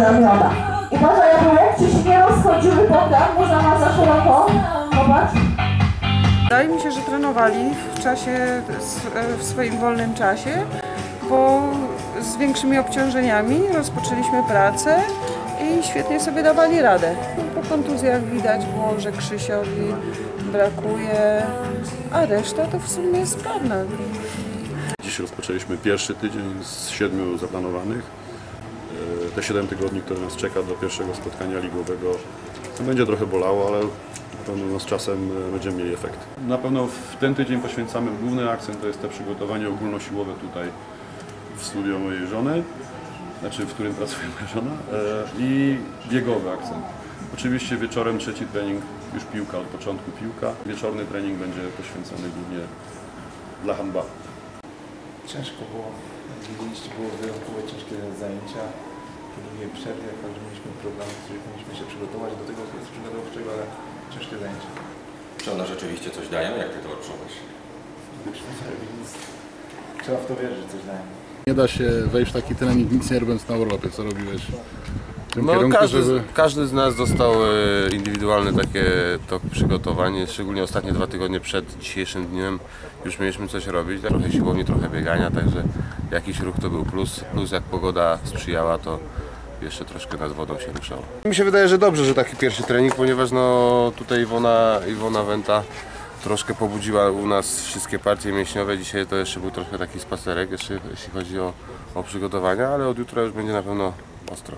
ramiona. I może jakby lekcje się nie rozchodziły potem, można ma za szeroko. Popatrz. Wydaje mi się, że trenowali w czasie, w swoim wolnym czasie, bo z większymi obciążeniami rozpoczęliśmy pracę i świetnie sobie dawali radę. Po kontuzjach widać było, że Krzysiowi brakuje, a reszta to w sumie jest sprawna. Dziś rozpoczęliśmy pierwszy tydzień z siedmiu zaplanowanych. Te siedem tygodni, które nas czeka do pierwszego spotkania ligowego, to będzie trochę bolało, ale na pewno no, z czasem e, będziemy mieli efekt. Na pewno w ten tydzień poświęcamy główny akcent, to jest to przygotowanie ogólnosiłowe tutaj w studio mojej żony, znaczy w którym pracuje moja żona e, i biegowy akcent. Oczywiście wieczorem trzeci trening, już piłka, od początku piłka. Wieczorny trening będzie poświęcony głównie dla handballu. Ciężko było, jak widzieliście, było wyjątkowo ciężkie zajęcia. Po długiej przerwie, jako że mieliśmy program, który powinniśmy się przygotować do tego okresu przygotowawczego, ale ciężkie zajęcia. Czy one rzeczywiście coś dają? Jak ty to odczuwasz? Trzeba w to wierzyć, że coś dają. Nie da się wejść w taki trening nic nie robiąc na urlopie, co robiłeś No, kierunku, każdy, żeby... każdy z nas dostał e, indywidualne takie to przygotowanie, szczególnie ostatnie dwa tygodnie przed dzisiejszym dniem już mieliśmy coś robić, trochę siłowni, trochę biegania, także jakiś ruch to był plus, plus jak pogoda sprzyjała, to jeszcze troszkę nad wodą się ruszało. Mi się wydaje, że dobrze, że taki pierwszy trening, ponieważ no tutaj Iwona, Iwona Wenta troszkę pobudziła u nas wszystkie partie mięśniowe. Dzisiaj to jeszcze był trochę taki spacerek, jeszcze jeśli chodzi o, o przygotowania, ale od jutra już będzie na pewno ostro.